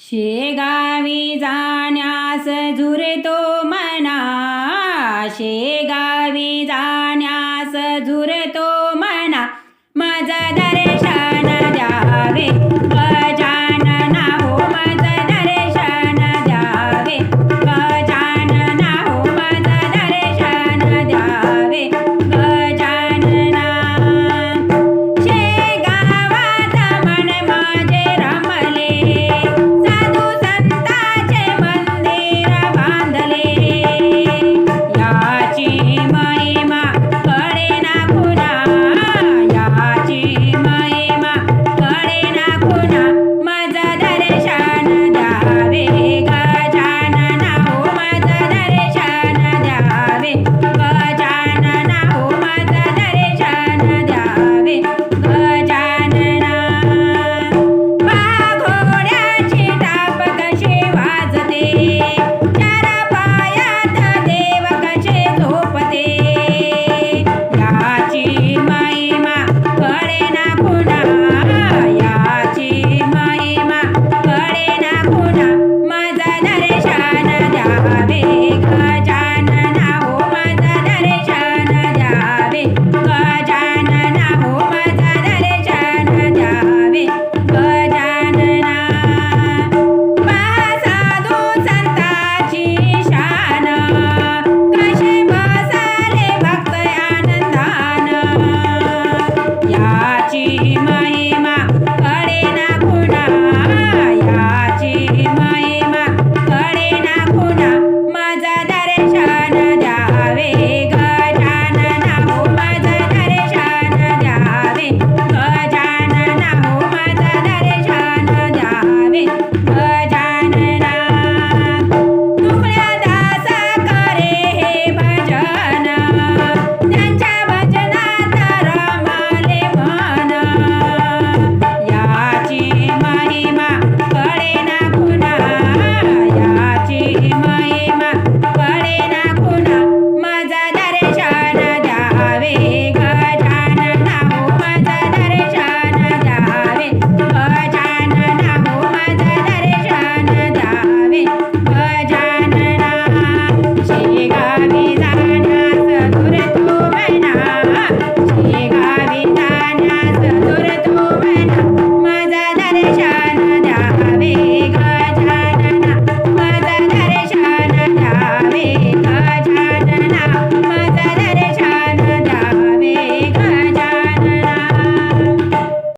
शेगावी जाण्यास झुरतो मना शेगावी जा जावे का